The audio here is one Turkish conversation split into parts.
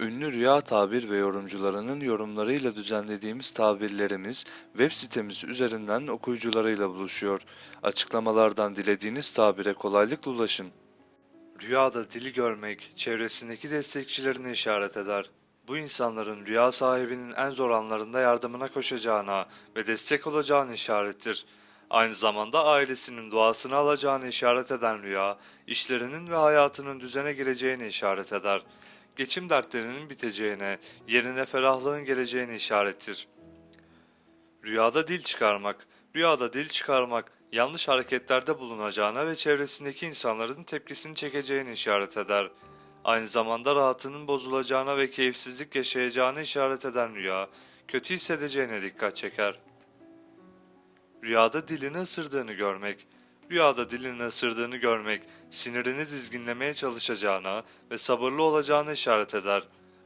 Ünlü rüya tabir ve yorumcularının yorumlarıyla düzenlediğimiz tabirlerimiz web sitemiz üzerinden okuyucularıyla buluşuyor. Açıklamalardan dilediğiniz tabire kolaylıkla ulaşın. Rüyada dili görmek, çevresindeki destekçilerini işaret eder. Bu insanların rüya sahibinin en zor anlarında yardımına koşacağına ve destek olacağını işarettir. Aynı zamanda ailesinin duasını alacağını işaret eden rüya, işlerinin ve hayatının düzene gireceğini işaret eder. Geçim dertlerinin biteceğine, yerine ferahlığın geleceğini işarettir. Rüyada dil çıkarmak. Rüyada dil çıkarmak, yanlış hareketlerde bulunacağına ve çevresindeki insanların tepkisini çekeceğini işaret eder. Aynı zamanda rahatının bozulacağına ve keyifsizlik yaşayacağını işaret eden rüya, kötü hissedeceğine dikkat çeker. Rüyada dilini ısırdığını görmek. Rüyada dilini ısırdığını görmek, sinirini dizginlemeye çalışacağına ve sabırlı olacağını işaret eder.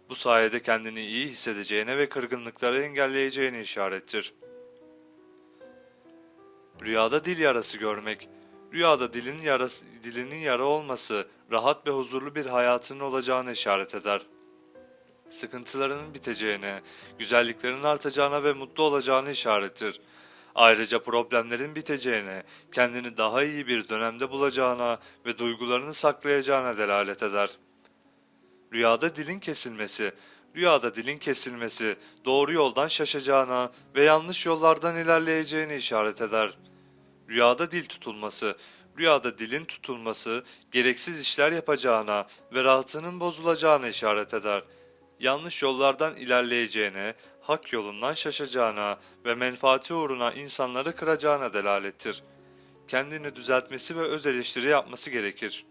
Bu sayede kendini iyi hissedeceğine ve kırgınlıkları engelleyeceğini işarettir. Rüyada dil yarası görmek. Rüyada dilin yarası, dilinin yara olması, rahat ve huzurlu bir hayatının olacağını işaret eder. Sıkıntılarının biteceğine, güzelliklerin artacağına ve mutlu olacağını işarettir. Ayrıca problemlerin biteceğine, kendini daha iyi bir dönemde bulacağına ve duygularını saklayacağına delalet eder. Rüyada dilin kesilmesi, rüyada dilin kesilmesi, doğru yoldan şaşacağına ve yanlış yollardan ilerleyeceğini işaret eder. Rüyada dil tutulması, rüyada dilin tutulması, gereksiz işler yapacağına ve rahatının bozulacağına işaret eder. Yanlış yollardan ilerleyeceğine, hak yolundan şaşacağına ve menfaati uğruna insanları kıracağına delalettir. Kendini düzeltmesi ve öz eleştiri yapması gerekir.